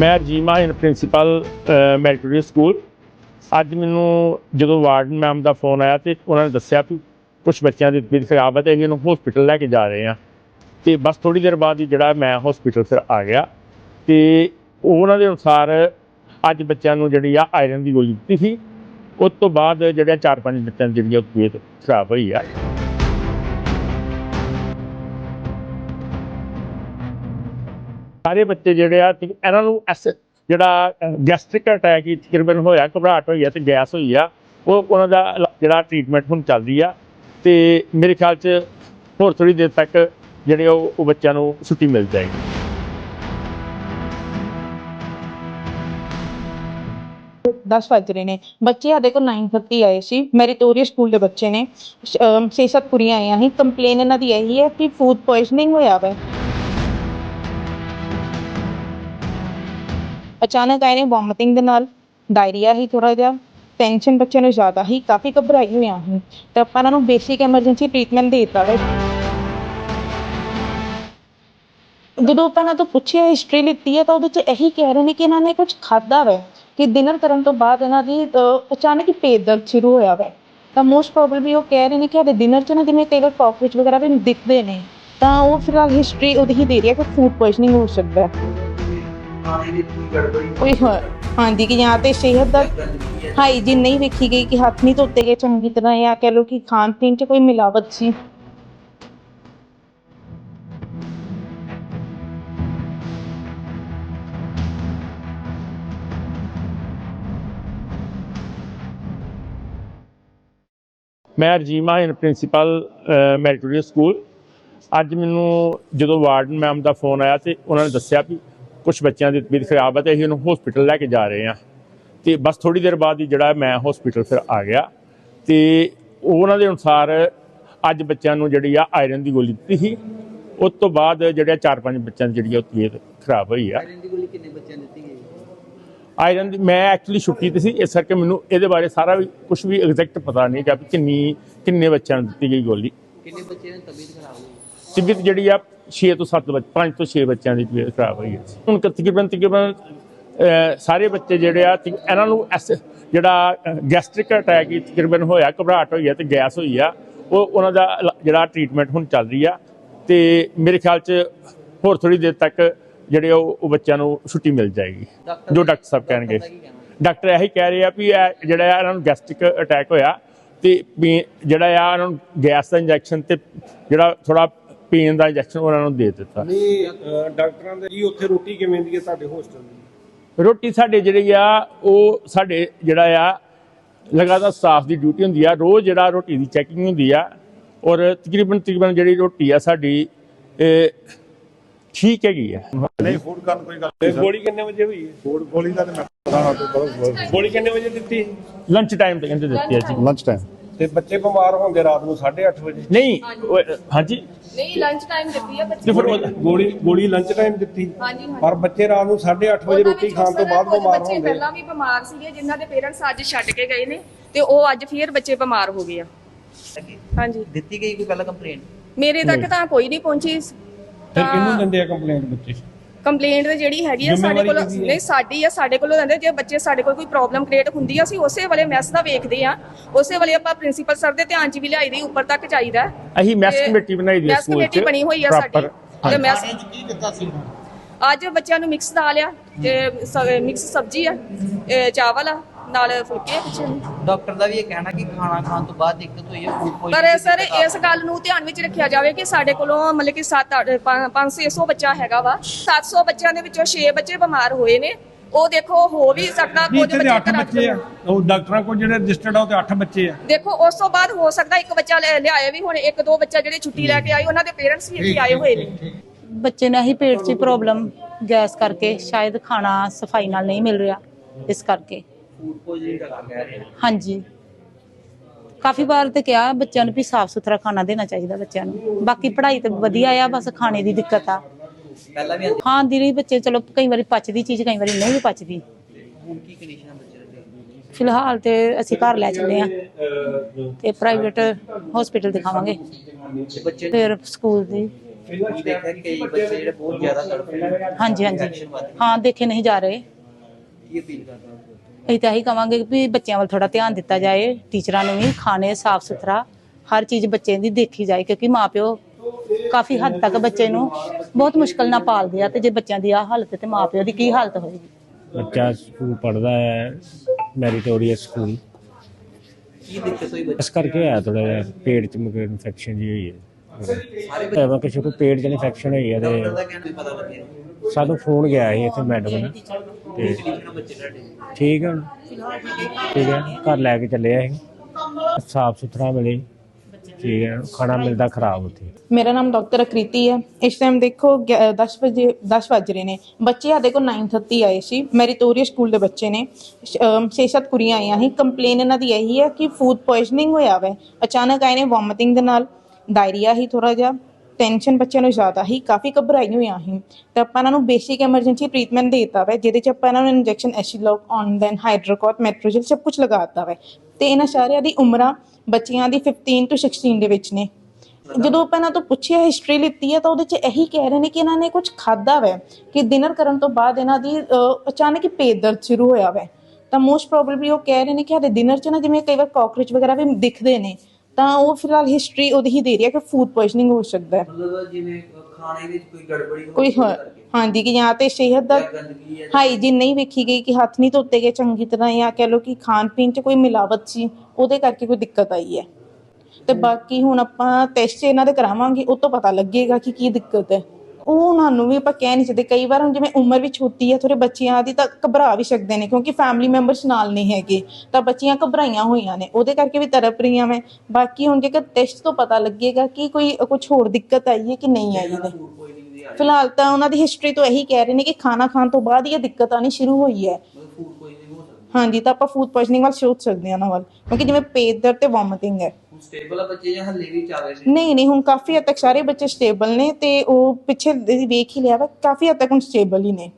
ਮੈਂ ਜੀਮਾ ਇਨ ਪ੍ਰਿੰਸੀਪਲ ਮੈਟਰੀ ਸਕੂਲ ਅੱਜ ਮੈਨੂੰ ਜਦੋਂ ਵਾਰਡਨ ਮੈਮ ਦਾ ਫੋਨ ਆਇਆ ਤੇ ਉਹਨਾਂ ਨੇ ਦੱਸਿਆ ਕਿ ਕੁਝ ਬੱਚਿਆਂ ਦੀ ਤਬੀਅਤ ਖਰਾਬ ਹੈ ਤੇ ਅਸੀਂ ਇਹਨੂੰ ਹਸਪੀਟਲ ਲੈ ਕੇ ਜਾ ਰਹੇ ਹਾਂ। ਤੇ ਬਸ ਥੋੜੀ ਦੇਰ ਬਾਅਦ ਹੀ ਜਿਹੜਾ ਮੈਂ ਹਸਪੀਟਲ ਫਿਰ ਆ ਗਿਆ। ਤੇ ਉਹਨਾਂ ਦੇ ਅਨੁਸਾਰ ਅੱਜ ਬੱਚਿਆਂ ਨੂੰ ਜਿਹੜੀ ਆ ਆਇਰਨ ਦੀ ਗੋਲੀ ਦਿੱਤੀ ਸੀ। ਉਸ ਤੋਂ ਬਾਅਦ ਜਿਹੜੇ ਚਾਰ ਪੰਜ ਬੱਚਿਆਂ ਦੀ ਜਿਹੜੀ ਆ ਤਬੀਅਤ ਖਰਾਬ ਹੋਈ ਆ। ਸਾਰੇ ਬੱਚੇ ਜਿਹੜੇ ਆ ਇਹਨਾਂ ਨੂੰ ਐਸ ਜਿਹੜਾ ਗੈਸਟ੍ਰਿਕ ਅਟੈਕ ਹੀ ਤਕਰੀਬਨ ਹੋਇਆ, ਘਬਰਾਹਟ ਹੋਈ ਆ ਤੇ ਗੈਸ ਹੋਈ ਆ, ਉਹ ਉਹਨਾਂ ਦਾ ਜਿਹੜਾ ਟ੍ਰੀਟਮੈਂਟ ਹੁਣ ਚੱਲ ਆ ਤੇ ਮੇਰੇ ਖਿਆਲ 'ਚ ਹੋਰ ਥੋੜੀ ਦੇਰ ਤੱਕ ਜਿਹੜੇ ਉਹ ਬੱਚਿਆਂ ਨੂੰ ਛੁੱਟੀ ਮਿਲ ਜਾਏਗੀ। 10 ਵੱਜ ਰਹੇ ਨੇ। ਬੱਚੇ ਸਾਡੇ ਕੋਲ 9:30 ਆਏ ਸੀ। ਮੈਰੀਟੋਰੀਅਸ ਸਕੂਲ ਦੇ ਬੱਚੇ ਨੇ। ਸ਼- ਛੇ ਸੱਤ ਕੁੜੀਆਂ ਆਈਆਂ ਸੀ। ਕੰਪਲੇਨ ਇਹਨਾਂ ਦੀ ਇਹੀ ਹੈ ਕਿ ਫੂਡ ਪੋਇਜ਼ਨਿੰਗ ਹੋਇਆ ਵਾ। ਅਚਾਨਕ ਆਏ ਨੇ ਵੋਮਿਟਿੰਗ ਦੇ ਨਾਲ ਡਾਇਰੀਆ ਹੀ ਥੋੜਾ ਜਿਹਾ ਟੈਨਸ਼ਨ ਬੱਚਿਆਂ ਨੂੰ ਜ਼ਿਆਦਾ ਹੀ ਕਾਫੀ ਘਬਰਾਈ ਹੋਈਆਂ ਸੀ ਤੇ ਆਪਾਂ ਇਹਨਾਂ ਨੂੰ ਬੇਸਿਕ ਐਮਰਜੈਂਸੀ ਟ੍ਰੀਟਮੈਂਟ ਦੇ ਦਿੱਤਾ ਹੈ ਜਦੋਂ ਆਪਾਂ ਇਹਨਾਂ ਤੋਂ ਪੁੱਛਿਆ ਹਿਸਟਰੀ ਲਿੱਤੀ ਹੈ ਤਾਂ ਉਹਦੇ ਚ ਇਹੀ ਕਹਿ ਰਹੇ ਨੇ ਕਿ ਇਹਨਾਂ ਨੇ ਕੁਝ ਖਾਦਾ ਵਾ ਕਿ ਡਿਨਰ ਕਰਨ ਤੋਂ ਬਾਅਦ ਇਹਨਾਂ ਦੀ ਅਹ, ਅਚਾਨਕ ਹੀ ਪੇਟ ਦਰਦ ਸ਼ੁਰੂ ਹੋਇਆ ਵਾ। ਤਾਂ ਮੋਸਟ ਪ੍ਰੋਬਬਲੀ ਉਹ ਕਹਿ ਰਹੇ ਨੇ ਕਿ ਸਾਡੇ ਡਿਨਰ ਚ ਨਾ ਜਿਵੇਂ ਟੇਬਲ ਟੌਪ ਵਿੱਚ ਵਗੈਰਾ ਵੀ ਦਿਖਦੇ ਨੇ ਤਾਂ ਉਹ ਫਿਲਹਾਲ ਹਿਸਟਰੀ ਉਹਦੀ ਹੀ ਦੇ ਰਹੀ ਹੈ ਕਿ ਫੂਡ ਪੋਇਜ਼ਨਿੰਗ ਹੋ ਸਕਦਾ ਹੈ। ਕੋਈ ਹੋ- ਹਾਂਜੀ ਕਿ ਜਾਂ ਤੇ ਸਿਹਤ ਦਾ ਹਾਈਜੀਨ ਨਹੀਂ ਵੇਖੀ ਗਈ ਕਿ ਹੱਥ ਨਹੀਂ ਧੋਤੇ ਗਏ ਚੰਗੀ ਤਰ੍ਹਾਂ ਜਾਂ ਕਹਿ ਲਓ ਕਿ ਖਾਣ ਪੀਣ 'ਚ ਕੋਈ ਮਿਲਾਵਟ ਸੀ। ਮੈਂ ਰਜੀਮਾ ਇਨ ਪ੍ਰਿੰਸੀਪਲ ਮੈਟਰੀ ਸਕੂਲ। ਅੱਜ ਮੈਨੂੰ ਜਦੋਂ ਵਾਰਡਨ ਮੈਮ ਦਾ ਫੋਨ ਆਇਆ ਤੇ ਉਹਨਾਂ ਨੇ ਦੱਸਿਆ ਕਿ ਕੁਝ ਬੱਚਿਆਂ ਦੀ ਤਬੀਅਤ ਖਰਾਬ ਹੈ ਤੇ ਅਸੀਂ ਉਹਨੂੰ ਹਸਪੀਟਲ ਲੈ ਕੇ ਜਾ ਰਹੇ ਹਾਂ। ਤੇ ਬਸ ਥੋੜੀ ਦੇਰ ਬਾਅਦ ਹੀ ਜਿਹੜਾ ਮੈਂ ਹਸਪੀਟਲ ਫਿਰ ਆ ਗਿਆ। ਤੇ ਉਹਨਾਂ ਦੇ ਅਨੁਸਾਰ ਅੱਜ ਬੱਚਿਆਂ ਨੂੰ ਜਿਹੜੀ ਆ ਆਇਰਨ ਦੀ ਗੋਲੀ ਦਿੱਤੀ ਸੀ। ਉਸ ਤੋਂ ਬਾਅਦ ਜਿਹੜੇ ਚਾਰ ਪੰਜ ਬੱਚਿਆਂ ਦੀ ਜਿਹੜੀ ਉਹ ਤਬੀਅਤ ਖਰਾਬ ਹੋਈ ਆ। ਆਇਰਨ ਦੀ ਗੋਲੀ ਕਿੰਨੇ ਬੱਚਿਆਂ ਨੂੰ ਦਿੱਤੀ ਗਈ? ਆਇਰਨ ਦੀ ਮੈਂ ਐਕਚੁਅਲੀ ਛੁੱਟੀ ਤੇ ਸੀ ਇਸ ਕਰਕੇ ਮੈਨੂੰ ਇਹਦੇ ਬਾਰੇ ਸਾਰਾ ਵੀ ਕੁਝ ਵੀ ਐਗਜ਼ੈਕਟ ਪਤਾ ਨਹੀਂ ਕਿ ਕਿੰਨੀ ਕਿੰਨੇ ਬੱਚਿਆਂ ਨੂੰ ਦਿੱਤੀ ਗਈ ਗੋਲੀ। ਕਿੰਨੇ ਬੱਚਿਆਂ ਦੀ ਤਬੀਅਤ ਖਰਾਬ ਹੋਈ? ਤਬੀਅਤ ਜਿਹੜੀ ਆ 6 ਤੋਂ 7 ਬੱਚ 5 ਤੋਂ 6 ਬੱਚਿਆਂ ਦੀ ਤਬੀਅਤ ਖਰਾਬ ਹੋਈ ਹੈ। ਹੁਣ ਤਕਰੀਬਨ ਤਕਰੀਬਨ ਸਾਰੇ ਬੱਚੇ ਜਿਹੜੇ ਆ ਇਹਨਾਂ ਨੂੰ ਐਸ ਜਿਹੜਾ ਗੈਸਟ੍ਰਿਕ ਅਟੈਕ ਹੀ ਤਕਰੀਬਨ ਹੋਇਆ ਘਬਰਾਹਟ ਹੋਈ ਹੈ ਤੇ ਗੈਸ ਹੋਈ ਆ ਉਹ ਉਹਨਾਂ ਦਾ ਜਿਹੜਾ ਟ੍ਰੀਟਮੈਂਟ ਹੁਣ ਚੱਲ ਰਹੀ ਆ। ਤੇ ਮੇਰੇ ਖਿਆਲ 'ਚ ਹੋਰ ਥੋੜੀ ਦੇਰ ਤੱਕ ਜਿਹੜੇ ਉਹ ਬੱਚਿਆਂ ਨੂੰ ਛੁੱਟੀ ਮਿਲ ਜਾਏਗੀ। ਜੋ ਡਾਕਟਰ ਸਾਹਿਬ ਕਹਿਣਗੇ? ਡਾਕਟਰ ਇਹੀ ਕਹਿ ਰਹੇ ਆ ਵੀ ਇਹ ਜਿਹੜਾ ਇਹਨਾਂ ਨੂੰ ਗੈਸਟ੍ਰਿਕ ਅਟੈਕ ਹੋਇਆ ਤੇ ਜਿਹੜਾ ਆ ਇਹਨਾਂ ਨੂੰ ਗੈਸ ਦਾ ਇੰਜੈਕਸ਼ਨ ਤੇ ਜਿਹੜਾ ਥੋੜਾ ਪੇਨ ਦਾ ਇੰਜੈਕਸ਼ਨ ਉਹਨਾਂ ਨੂੰ ਦੇ ਦਿੱਤਾ। ਨਹੀਂ ਅਹ ਡਾਕਟਰਾਂ ਦੇ ਜੀ ਉੱਥੇ ਰੋਟੀ ਕਿਵੇਂ ਦੀ ਹੈ ਤੁਹਾਡੇ ਹੋਸਟਲ ਦੀ? ਰੋਟੀ ਸਾਡੇ ਜਿਹੜੀ ਆ ਉਹ ਸਾਡੇ ਜਿਹੜਾ ਆ ਲਗਾਤਾਰ ਸਟਾਫ ਦੀ ਡਿਊਟੀ ਹੁੰਦੀ ਆ। ਰੋਜ਼ ਜਿਹੜਾ ਰੋਟੀ ਦੀ ਚੈਕਿੰਗ ਹੁੰਦੀ ਆ। ਔਰ ਤਕਰੀਬਨ ਤਕਰੀਬਨ ਜਿਹੜੀ ਰੋਟੀ ਆ ਸਾਡੀ ਇਹ ਠੀਕ ਹੈਗੀ ਆ। ਨਹੀਂ ਫੂਡ ਕਰਨ ਕੋਈ ਗੱਲ ਤੇ ਨਹੀਂ ਗੋਲੀ ਕਿੰਨੇ ਵਜੇ ਹੋਈ ਹੈ? ਫੂਡ ਗੋਲੀ ਦਾ ਤੇ ਮੈਂ ਪਤਾ ਨਾ ਤੇ ਬਹੁਤ ਗੋਲੀ ਕਿੰਨੇ ਵਜੇ ਦਿੱਤੀ? ਲੰਚ ਟਾਈਮ ਤੇ ਕਹਿੰਦੇ ਦਿੱਤੀ ਆ ਜੀ। ਲੰਚ ਟਾਈਮ ਤੇ ਬੱਚੇ ਬਿਮਾਰ ਹੋਣਗੇ ਰਾਤ ਨੂੰ 8:30 ਵਜੇ। ਨਹੀਂ ਉਹ- ਹਾਂਜੀ। ਨਹੀਂ ਲੰਚ ਟਾਈਮ ਦਿੱਤੀ ਆ ਬੱਚੇ ਤੇ ਫਿਰ ਉਹ- ਗੋਲੀ ਗੋਲੀ ਲੰਚ ਟਾਈਮ ਦਿੱਤੀ। ਹਾਂਜੀ ਹਾਂਜੀ। ਪਰ ਬੱਚੇ ਰਾਤ ਨੂੰ 8:30 ਵਜੇ ਰੋਟੀ ਖਾਣ ਤੋਂ ਬਾਅਦ ਬਿਮਾਰ ਬੱਚੇ ਹੋਣਗੇ। ਪਹਿਲਾਂ ਵੀ ਬਿਮਾਰ ਸੀਗੇ ਜਿਨ੍ਹਾਂ ਦੇ ਪੇਰੈਂਟਸ ਅੱਜ ਛੱਡ ਕੇ ਗਏ ਨੇ ਤੇ ਉਹ ਅੱਜ ਫੇਰ ਬੱਚੇ ਬਿਮਾਰ ਹੋ ਗਏ ਆ। ਹਾਂਜੀ। ਦਿੱਤੀ ਗਈ ਕੋਈ ਪਹਿਲਾਂ ਕੰਪਲੇਂਟ ਮੇਰੇ ਤੱਕ ਤਾਂ ਕੋਈ ਨਹੀਂ ਪਹੁੰਚੀ। ਫਿਰ ਕਿਹਨੂੰ ਦਿੰਦੇ ਆ ਕੰਪਲੇਂਟ ਬੱਚੇ? ਕੰਪਲੇਂਟ ਜਿਹੜੀ ਹੈਗੀ ਆ ਸਾਡੇ ਕੋਲ? ਨਹੀਂ ਸਾਡੀ ਆ ਸਾਡੇ ਕੋਲੋਂ ਰਹਿੰਦੇ ਜੇ ਬੱਚੇ ਸਾਡੇ ਕੋਲ ਕੋਈ ਪ੍ਰੋਬਲਮ ਕ੍ਰੀਏਟ ਹੁੰਦੀ ਆ ਅਸੀਂ ਉਸੇ ਵੇਲੇ ਮੈਸ ਦਾ ਵੇਖਦੇ ਆ। ਉਸੇ ਵੇਲੇ ਆਪਾਂ ਪ੍ਰਿੰਸੀਪਲ ਸਰ ਦੇ ਧਿਆਨ 'ਚ ਵੀ ਲਿਆਈ ਦੀ ਉੱਪਰ ਤੱਕ ਚਾਹੀਦਾ ਅਸੀਂ ਮੈਸ ਕਮੇਟੀ ਬਣਾਈ ਦੀ ਮੈਸ ਸਕੂਲ 'ਚ। ਕਮੇਟੀ ਬਣੀ ਹੋਈ ਆ। ਸਾਡੀ। ਤੇ ਮੈਸ ਕੀ ਕੀਤਾ ਸੀ? ਅੱਜ ਬੱਚਿਆਂ ਨੂੰ ਮਿਕਸ ਦਾਲ ਆ ਤੇ ਮਿਕਸ ਸਬਜ਼ੀ ਆ ਚਾਵਲ ਆ। ਨਾਲ ਫੁਲਕੇ ਆ ਪਿੱਛੇ ਨੂੰ। ਡਾਕਟਰ ਦਾ ਵੀ ਇਹ ਕਹਿਣਾ ਕਿ ਖਾਣਾ ਖਾਣ ਤੋਂ ਬਾਅਦ ਦਿੱਕਤ ਹੋਈ ਹੈ ਫੂਡ ਪਰ ਸਰ ਇਸ ਗੱਲ ਨੂੰ ਧਿਆਨ ਵਿੱਚ ਰੱਖਿਆ ਜਾਵੇ ਕਿ ਸਾਡੇ ਕੋਲੋਂ ਮਤਲਬ ਕਿ 7 5 600 ਬੱਚਾ ਹੈਗਾ ਵਾ। 700 ਬੱਚਿਆਂ ਦੇ ਵਿੱਚੋਂ 6 ਬੱਚੇ ਬਿਮਾਰ ਹੋਏ ਨੇ। ਉਹ ਦੇਖੋ ਹੋ ਵੀ ਸਕਦਾ ਨਹੀਂ ਕੁਝ ਇੱਥੇ ਦੇ 8 ਘਰਾਂ 'ਚ ਬੱਚੇ ਆ। ਉਹ ਡਾਕਟਰਾਂ ਕੋਲ ਜਿਹੜੇ ਰਜਿਸਟਰਡ ਆ ਉਹ ਤੇ 8 ਬੱਚੇ ਆ। ਦੇਖੋ ਉਸ ਤੋਂ ਬਾਅਦ ਹੋ ਸਕਦਾ ਇੱਕ ਬੱਚਾ ਲੈ- ਲਿਆਏ ਵੀ ਹੁਣ ਇੱਕ ਦੋ ਬੱਚਾ ਜਿਹੜੇ ਛੁੱਟੀ ਲੈ ਕੇ ਆਏ ਉਹਨਾਂ ਦੇ ਪੇਰੈਂਟਸ ਵੀ ਇੱਥੇ ਆਏ ਹੋਏ ਨੇ। ਬੱਚੇ ਨੇ ਹੀ ਪੇਟ 'ਚ ਪ੍ਰੋਬਲਮ ਗੈਸ ਕਰਕੇ ਸ਼ਾਇਦ ਖਾਣਾ ਸਫ਼ਾਈ ਨਾਲ ਨਹੀਂ ਮਿਲ ਰਿਹਾ ਇਸ ਕਰਕੇ। ਫੂਡ ਪੋਇਜ਼ਨਿੰਗ ਦਾ ਕਹਿ ਰਹੇ ਆ। ਹਾਂਜੀ। ਕਾਫੀ ਵਾਰ ਤੇ ਕਿਹਾ ਬੱਚਿਆਂ ਨੂੰ ਵੀ ਸਾਫ਼ ਸੁਥਰਾ ਖਾਣਾ ਦੇਣਾ ਚਾਹੀਦਾ ਬੱਚਿਆਂ ਨੂੰ। ਬਾਕੀ ਪੜ੍ਹਾਈ ਤੇ ਵਧੀਆ ਆ ਬਸ ਖਾਣੇ ਦੀ ਦਿੱਕਤ ਆ। ਪਹਿਲਾਂ ਵੀ ਆਂਦੀ ਹਾਂ ਦੀ ਰਹੀ ਬੱਚੇ ਚਲੋ ਕਈ ਵਾਰੀ ਪਚਦੀ ਚੀਜ਼ ਕਈ ਵਾਰੀ ਨਹੀਂ ਵੀ ਪਚਦੀ। ਹੁਣ ਕੀ ਕੰਡੀਸ਼ਨ ਹੈ ਬੱਚੇ ਦੀ? ਫਿਲਹਾਲ ਤੇ ਅਸੀਂ ਘਰ ਲੈ ਚੱਲੇ ਆ ਤੇ ਪ੍ਰਾਈਵੇਟ ਹਸਪੀਟਲ ਦਿਖਾਵਾਂਗੇ। ਤੇ ਬੱਚੇ ਫਿਰ ਸਕੂਲ ਦੀ। ਇਹ ਦੇਖਿਆ ਕਿ ਕਈ ਬੱਚੇ ਜਿਹੜੇ ਬਹੁਤ ਜ਼ਿਆਦਾ ਤੜਫ ਰਹੇ ਨੇ। ਹਾਂਜੀ ਹਾਂਜੀ। Infection ਵੱਧ ਗਈ। ਹਾਂ ਦੇਖੇ ਨਹੀਂ ਜਾ ਰਹੇ। ਕੀ ਅਪੀਲ ਕਰਦਾ ਹਾਂ? ਅਸੀਂ ਤਾਂ ਇਹੀ ਕਵਾਂਗੇ ਵੀ ਬੱਚਿਆਂ ਵੱਲ ਥੋੜਾ ਧਿਆਨ ਦਿੱਤਾ ਜਾਏ ਟੀਚਰਾਂ ਨੂੰ ਵੀ ਖਾਣੇ ਸਾਫ਼ ਸੁਥਰਾ ਹਰ ਚੀਜ਼ ਬੱਚੇ ਦੀ ਦੇਖੀ ਜਾਏ ਕਿਉਂਕਿ ਮਾਪਿਓ ਕਾਫੀ ਹੱਦ ਤੱਕ ਬੱਚੇ ਨੂੰ ਬਹੁਤ ਮੁਸ਼ਕਲ ਨਾਲ ਪਾਲਦੇ ਆ ਤੇ ਜੇ ਬੱਚਿਆਂ ਦੀ ਆ ਹਾਲਤ ਤੇ ਮਾਪਿਓ ਦੀ ਕੀ ਹਾਲਤ ਹੋਏਗੀ? ਬੱਚਾ ਸਕੂਲ ਪੜਦਾ ਹੈ ਮੈਰੀਟੋਰੀਅਸ ਸਕੂਲ। ਕੀ ਦਿੱਕਤ ਹੋਈ ਬੱਚੇ ਇਸ ਕਰਕੇ ਹੋਇਆ ਥੋੜਾ ਜਿਹਾ ਪੇਟ ਚ ਮੁਕੇ ਇਨਫੈਕਸ਼ਨ ਜੀ ਹੋਈ ਹੈ। ਸਾਰੇ ਤੇ ਮੈਂ ਕਿਸੇ ਕੋ ਪੇਟ ਚ ਇਨਫੈਕਸ਼ਨ ਹੋਈ ਹੈ ਤੇ ਵੀ ਸਾਨੂੰ ਫੋਨ ਗਿਆ ਸੀ ਇੱਥੇ ਮੈਡਮ ਨੇ ਤੇ ਠੀਕ ਹੈ ਠੀਕ ਹੈ ਘਰ ਲੈ ਕੇ ਚੱਲੇ ਆ ਸਾਫ਼ ਸੁਥਰਾ ਮਿਲੇ। ਠੀਕ ਹੈ ਖਾਣਾ ਮਿਲਦਾ ਖਰਾਬ ਉੱਥੇ। ਮੇਰਾ ਨਾਮ ਡਾਕਟਰ ਅਕ੍ਰਿਤੀ ਹੈ। ਇਸ ਟਾਈਮ ਦੇਖੋ 10 ਵਜੇ 10 ਵੱਜ ਰਹੇ ਨੇ। ਬੱਚੇ ਸਾਡੇ ਕੋਲ 9:30 ਆਏ ਸੀ। ਮੈਰੀਟੋਰੀਅਸ ਸਕੂਲ ਦੇ ਬੱਚੇ ਨੇ। 6-7 ਕੁੜੀਆਂ ਆਈਆਂ ਸੀ। ਕੰਪਲੇਨ ਇਹਨਾਂ ਦੀ ਇਹੀ ਹੈ ਕਿ ਫੂਡ ਪੋਇਜ਼ਨਿੰਗ ਹੋਇਆ ਵੈ। ਅਚਾਨਕ ਆਏ ਨੇ ਵੋਮਿਟਿੰਗ ਦੇ ਨਾਲ। ਡਾਇਰੀਆ ਹੀ ਥੋੜਾ ਜਿਹਾ। ਟੈਨਸ਼ਨ ਬੱਚਿਆਂ ਨੂੰ ਜ਼ਿਆਦਾ ਹੀ, ਕਾਫੀ ਘਬਰਾਈ ਹੋਈਆਂ ਸੀ। ਤੇ ਆਪਾਂ ਇਹਨਾਂ ਨੂੰ ਬੇਸਿਕ ਐਮਰਜੈਂਸੀ ਟ੍ਰੀਟਮੈਂਟ ਦੇ ਦਿੱਤਾ ਜਿਹਦੇ ਚ ਆਪਾਂ ਇਹਨਾਂ ਨੂੰ ਇੰਜੈਕਸ਼ਨ ਐਸ਼ੀਲੋਕ ਔਨਡਨ ਹਾਈਡਰੋਕੋਟ ਮੈਟਰੋਜਲ ਸਭ ਕੁਝ ਲਗਾ ਦਿੱਤਾ ਤੇ ਇਹਨਾਂ ਸਾਰਿਆਂ ਦੀ ਉਮਰਾਂ ਬੱਚਿਆਂ ਦੀ 15 ਤੋਂ 16 ਦੇ ਵਿੱਚ ਨੇ। ਜਦੋਂ ਆਪਾਂ ਇਹਨਾਂ ਤੋਂ ਪੁੱਛਿਆ ਹਿਸਟਰੀ ਲਿੱਤੀ ਹੈ ਤਾਂ ਉਹਦੇ ਚ ਇਹੀ ਕਹਿ ਰਹੇ ਨੇ ਕਿ ਇਹਨਾਂ ਨੇ ਕੁਝ ਖਾਦਾ ਵੈ। ਕਿ ਡਿਨਰ ਕਰਨ ਤੋਂ ਬਾਅਦ ਇਹਨਾਂ ਦੀ ਅਚਾਨਕ ਹੀ ਪੇਟ ਦਰਦ ਸ਼ੁਰੂ ਹੋਇਆ ਵੈ। ਤਾਂ ਮੋਸਟ ਪ੍ਰੋਬਬਲੀ ਉਹ ਕਹਿ ਰਹੇ ਨੇ ਕਿ ਸਾਡੇ ਡਿਨਰ ਚ ਨਾ ਜਿਵੇਂ ਕਈ ਵਾਰ ਕਾਕਰੋਚ ਵਗੈਰਾ ਵੀ ਦਿਖਦੇ ਨੇ ਤਾਂ ਉਹ ਫਿਲਹਾਲ ਹਿਸਟਰੀ ਉਹਦੀ ਹੀ ਦੇ ਰਹੀ ਹੈ ਕਿ ਫੂਡ ਪੋਇਜ਼ਨਿੰਗ ਹੋ ਸਕਦਾ ਹੈ। ਮਤਲਬ ਜਿਵੇਂ ਖਾਣੇ ਵਿੱਚ ਕੋਈ ਗੜਬੜੀ ਹੋ ਕੋਈ ਉਹਦੇ ਹਾਂ- ਕਰਕੇ। ਹਾਂਜੀ ਕਿ ਜਾਂ ਤੇ ਸਿਹਤ ਦਾ ਜਾਂ ਗੰਦਗੀ ਹੈ ਹਾਈਜੀਨ ਨਹੀਂ ਵੇਖੀ ਗਈ ਕਿ ਹੱਥ ਨਹੀਂ ਧੋਤੇ ਗਏ ਚੰਗੀ ਤਰ੍ਹਾਂ ਜਾਂ ਕਹਿ ਲਓ ਕਿ ਖਾਣ ਪੀਣ 'ਚ ਕੋਈ ਮਿਲਾਵਟ ਸੀ ਉਹਦੇ ਕਰਕੇ ਕੋਈ ਦਿੱਕਤ ਆਈ ਹੈ। ਤੇ ਬਾਕੀ ਹੁਣ ਆਪਾਂ ਟੈਸਟ ਇਹਨਾਂ ਦੇ ਕਰਾਵਾਂਗੇ ਉਹ ਤੋਂ ਪਤਾ ਲੱਗੇਗਾ ਕਿ ਕੀ ਦਿੱਕਤ ਹੈ। ਉਹ ਉਹਨਾਂ ਨੂੰ ਵੀ ਆਪਾਂ ਕਹਿ ਨਹੀਂ ਸਕਦੇ। ਕਈ ਵਾਰ ਹੁਣ ਜਿਵੇਂ ਉਮਰ ਵੀ ਛੋਟੀ ਹੈ ਥੋੜੇ ਬੱਚਿਆਂ ਦੀ ਤਾਂ ਘਬਰਾ ਵੀ ਸਕਦੇ ਨੇ ਕਿਉਂਕਿ ਫੈਮਿਲੀ ਮੈਂਬਰਸ ਨਾਲ ਨਹੀਂ ਹੈਗੇ। ਤਾਂ ਬੱਚੀਆਂ ਘਬਰਾਈਆਂ ਹੋਈਆਂ ਨੇ ਉਹਦੇ ਕਰਕੇ ਵੀ ਤੜਪ ਰਹੀਆਂ ਮੈਂ ਬਾਕੀ ਹੁਣ ਜੇਕਰ ਟੈਸਟ ਤੋਂ ਪਤਾ ਲੱਗੇਗਾ ਕਿ ਕੋਈ ਕੁਝ ਹੋਰ ਦਿੱਕਤ ਆਈ ਹੈ ਕਿ ਨਹੀਂ ਆਈ ਆ ਫਿਲਹਾਲ ਤਾਂ ਉਹਨਾਂ ਦੀ ਹਿਸਟਰੀ ਤੋਂ ਇਹੀ ਕਹਿ ਰਹੇ ਨੇ ਕਿ ਖਾਣਾ ਖਾਣ ਤੋਂ ਬਾਅਦ ਹੀ ਇਹ ਦਿੱਕਤ ਆਣੀ ਸ਼ੁਰੂ ਹੋਈ ਹੈ। ਹਾਂਜੀ ਤਾਂ ਆਪਾਂ ਫੂਡ ਪੋਇਜ਼ਨਿੰਗ ਵੱਲ ਸੋਚ ਸਕਦੇ ਹਾਂ ਉਹਨਾਂ ਵੱਲ ਕਿਉਂਕਿ ਜਿਵੇਂ ਪੇਟ ਦਰਦ ਤੇ ਵੋਮਿਟਿੰਗ ਹੈ। ਸਟੇਬਲ ਆ ਬੱਚੇ ਜਾਂ ਹੱਲੇ ਵੀ ਚੱਲ ਰਹੇ ਨੇ? ਨਹੀਂ ਨਹੀਂ, ਹੁਣ ਕਾਫੀ ਹੱਦ ਤੱਕ ਸਾਰੇ ਬੱਚੇ ਸਟੇਬਲ ਨੇ ਤੇ ਉਹ ਪਿੱਛੇ ਵੇਖ ਹੀ ਲਿਆ ਵਾ, ਕਾਫੀ ਹੱਦ ਤੱਕ ਹੁਣ ਸਟੇਬਲ ਹੀ ਨੇ।